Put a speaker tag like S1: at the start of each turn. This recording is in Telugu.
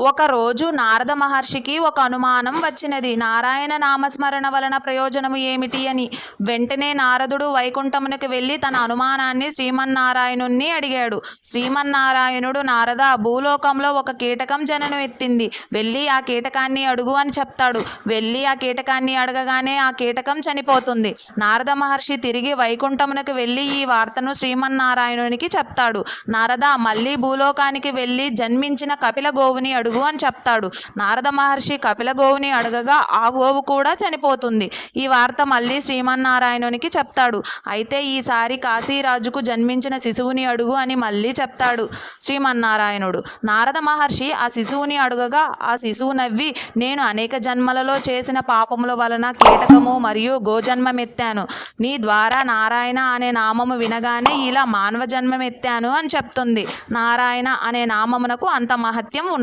S1: ఒకరోజు నారద మహర్షికి ఒక అనుమానం వచ్చినది. నారాయణ నామస్మరణ వలన ప్రయోజనము ఏమిటి అని. వెంటనే నారదుడు వైకుంఠమునకు వెళ్ళి తన అనుమానాన్ని శ్రీమన్నారాయణుణ్ణి అడిగాడు. శ్రీమన్నారాయణుడు నారద భూలోకంలో ఒక కీటకం జననం ఎత్తింది. వెళ్ళి ఆ కీటకాన్ని అడుగు అని చెప్తాడు. వెళ్ళి ఆ కీటకాన్ని అడగగానే ఆ కీటకం చనిపోతుంది. నారద మహర్షి తిరిగి వైకుంఠమునకు వెళ్ళి ఈ వార్తను శ్రీమన్నారాయణునికి చెప్తాడు. నారద మళ్ళీ భూలోకానికి వెళ్ళి జన్మించిన కపిల గోవుని అడుగు అని చెప్తాడు. నారద మహర్షి కపిల గోవుని అడగగా ఆ గోవు కూడా చనిపోతుంది. ఈ వార్త మళ్ళీ శ్రీమన్నారాయణునికి చెప్తాడు. అయితే ఈసారి కాశీరాజుకు జన్మించిన శిశువుని అడుగు అని మళ్ళీ చెప్తాడు శ్రీమన్నారాయణుడు. నారద మహర్షి ఆ శిశువుని అడగగా ఆ శిశువు నవ్వి నేను అనేక జన్మలలో చేసిన పాపముల వలన కీటకము మరియు గోజన్మమెత్తాను. నీ ద్వారా నారాయణ అనే నామము వినగానే ఇలా మానవ జన్మమెత్తాను అని చెప్తుంది. నారాయణ అనే నామమునకు అంత మహత్యం ఉంది